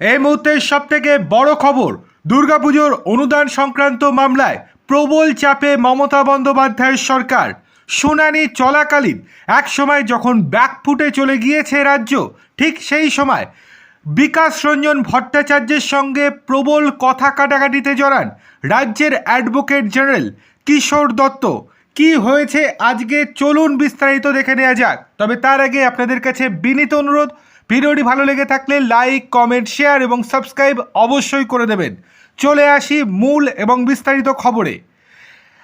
এই মুহূর্তের সব থেকে বড় খবর, দুর্গাপুজোর অনুদান সংক্রান্ত মামলায় প্রবল চাপে মমতা বন্দ্যোপাধ্যায়ের সরকার। শুনানি চলাকালীন এক সময় যখন ব্যাকফুটে চলে গিয়েছে রাজ্য, ঠিক সেই সময় বিকাশ রঞ্জন ভট্টাচার্যের সঙ্গে প্রবল কথা কাটাকাটিতে জড়ান রাজ্যের অ্যাডভোকেট জেনারেল কিশোর দত্ত। কি হয়েছে আজকে? চলুন বিস্তারিত দেখে নেওয়া যাক। তবে তার আগে আপনাদের কাছে বিনীত অনুরোধ ভিডিওটি ভালো লেগে থাকলে লাইক, কমেন্ট, শেয়ার এবং সাবস্ক্রাইব অবশ্যই করে দেবেন। চলে আসি মূল এবং বিস্তারিত খবরে।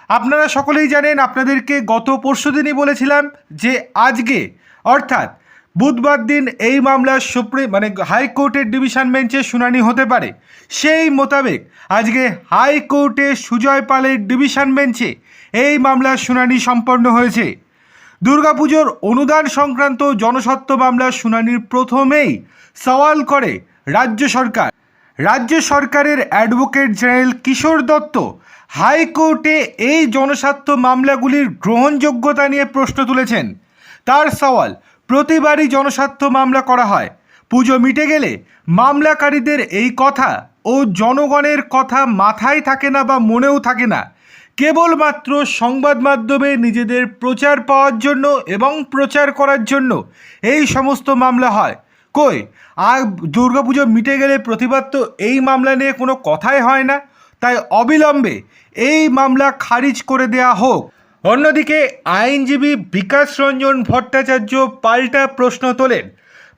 আপনারা সকলেই জানেন, আপনাদেরকে গত পরশু দিনই বলেছিলাম যে আজকে, অর্থাৎ বুধবার দিন এই মামলার সুপ্রিম মানে হাইকোর্টের ডিভিশন বেঞ্চে শুনানি হতে পারে। সেই মোতাবেক আজকে হাইকোর্টে সুজয় পালের ডিভিশন বেঞ্চে এই মামলার শুনানি সম্পন্ন হয়েছে। দুর্গাপুজোর অনুদান সংক্রান্ত জনস্বার্থ মামলার শুনানির প্রথমেই সওয়াল করে রাজ্য সরকার। রাজ্য সরকারের অ্যাডভোকেট জেনারেল কিশোর দত্ত হাইকোর্টে এই জনস্বার্থ মামলাগুলির গ্রহণযোগ্যতা নিয়ে প্রশ্ন তুলেছেন। তার সওয়াল, প্রতিবারই জনস্বার্থ মামলা করা হয়। পুজো মিটে গেলে মামলাকারীদের এই কথা ও জনগণের কথা মাথায় থাকে না বা মনেও থাকে না। কেবলমাত্র সংবাদ মাধ্যমে নিজেদের প্রচার পাওয়ার জন্য এবং প্রচার করার জন্য এই সমস্ত মামলা হয়। কই? আর দুর্গাপুজো মিটে গেলে প্রতিবাদ তো এই মামলা নিয়ে কোনো কথাই হয় না। তাই অবিলম্বে এই মামলা খারিজ করে দেয়া হোক। অন্যদিকে আইনজীবী বিকাশ রঞ্জন ভট্টাচার্য পাল্টা প্রশ্ন তোলেন।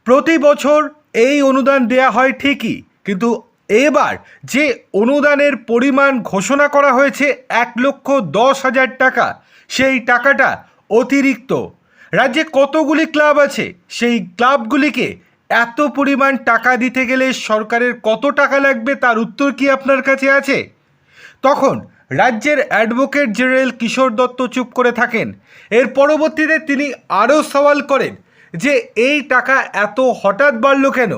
প্রতি বছর এই অনুদান দেয়া হয় ঠিকই, কিন্তু এবার যে অনুদানের পরিমাণ ঘোষণা করা হয়েছে এক লক্ষ দশ হাজার টাকা, সেই টাকাটা অতিরিক্ত। রাজ্যে কতগুলি ক্লাব আছে? সেই ক্লাবগুলিকে এত পরিমাণ টাকা দিতে গেলে সরকারের কত টাকা লাগবে তার উত্তর কি আপনার কাছে আছে? তখন রাজ্যের অ্যাডভোকেট জেনারেল কিশোর দত্ত চুপ করে থাকেন। এর পরবর্তীতে তিনি আরও সওয়াল করেন যে, এই টাকা এত হঠাৎ বাড়ল কেন?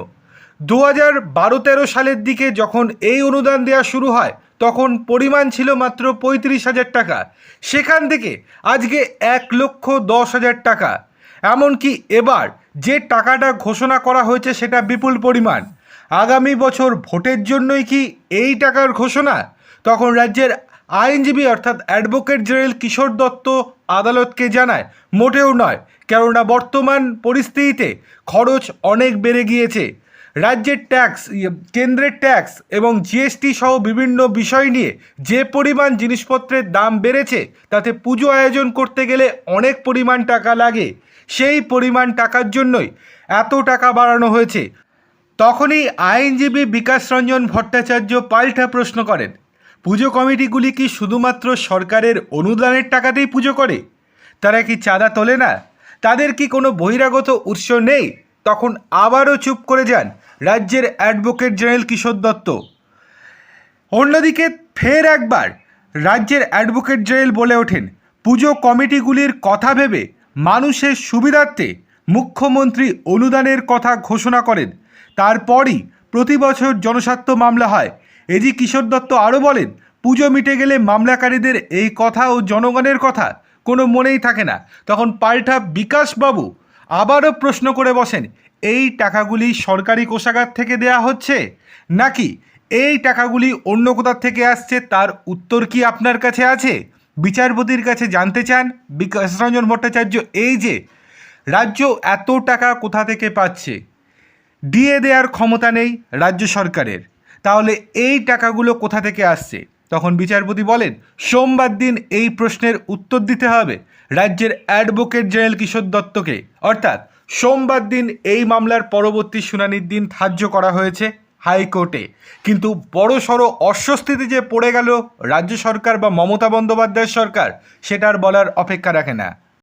দু হাজার বারো তেরো সালের দিকে যখন এই অনুদান দেওয়া শুরু হয়, তখন পরিমাণ ছিল মাত্র পঁয়ত্রিশ হাজার টাকা। সেখান থেকে আজকে এক লক্ষ দশ হাজার টাকা। এমনকি এবার যে টাকাটা ঘোষণা করা হয়েছে সেটা বিপুল পরিমাণ। আগামী বছর ভোটের জন্যই কি এই টাকার ঘোষণা? তখন রাজ্যের আইনজীবী অর্থাৎ অ্যাডভোকেট জেনারেল কিশোর দত্ত আদালতকে জানায়, মোটেও নয়, কেননা বর্তমান পরিস্থিতিতে খরচ অনেক বেড়ে গিয়েছে। রাজ্যের ট্যাক্স ইয়ে, কেন্দ্রের ট্যাক্স এবং জিএসটি সহ বিভিন্ন বিষয় নিয়ে যে পরিমাণ জিনিসপত্রের দাম বেড়েছে তাতে পুজো আয়োজন করতে গেলে অনেক পরিমাণ টাকা লাগে। সেই পরিমাণ টাকার জন্যই এত টাকা বাড়ানো হয়েছে। তখনই আইনজীবী বিকাশ রঞ্জন ভট্টাচার্য পাল্টা প্রশ্ন করেন পুজো কমিটিগুলি কি শুধুমাত্র সরকারের অনুদানের টাকাতেই পুজো করে? তারা কি চাঁদা তোলে না? তাদের কি কোনো বহিরাগত উৎস নেই? তখন আবারও চুপ করে যান রাজ্যের অ্যাডভোকেট জেনারেল কিশোর দত্ত। অন্যদিকে ফের একবার রাজ্যের অ্যাডভোকেট জেনারেল বলে ওঠেন, পুজো কমিটিগুলির কথা ভেবে মানুষের সুবিধার্থে মুখ্যমন্ত্রী অনুদানের কথা ঘোষণা করেন। তারপরই প্রতি বছর জনস্বার্থ মামলা হয়। এজি কিশোর দত্ত আরও বলেন, পুজো মিটে গেলে মামলাকারীদের এই কথা ও জনগণের কথা কোনো মনেই থাকে না। তখন পাল্টা বিকাশবাবু আবারও প্রশ্ন করে বসেন, এই টাকাগুলি সরকারি কোষাগার থেকে দেয়া হচ্ছে? নাকি এই টাকাগুলি অন্য কোথার থেকে আসছে তার উত্তর কি আপনার কাছে আছে? বিচারপতির কাছে জানতে চান বিকাশ রঞ্জন ভট্টাচার্য, এই যে রাজ্য এত টাকা কোথা থেকে পাচ্ছে? দিয়ে দেওয়ার ক্ষমতা নেই রাজ্য সরকারের। তাহলে এই টাকাগুলো কোথা থেকে আসছে? তখন বিচারপতি বলেন, সোমবার দিন এই প্রশ্নের উত্তর দিতে হবে রাজ্যের অ্যাডভোকেট জেনারেল কিশোর দত্তকে। অর্থাৎ, সোমবার দিন এই মামলার পরবর্তী শুনানির দিন ধার্য করা হয়েছে হাইকোর্টে। কিন্তু বড়সড় অস্বস্তিতে যে পড়ে গেল রাজ্য সরকার বা মমতা বন্দ্যোপাধ্যায়ের সরকার, সেটার বলার অপেক্ষা রাখে না।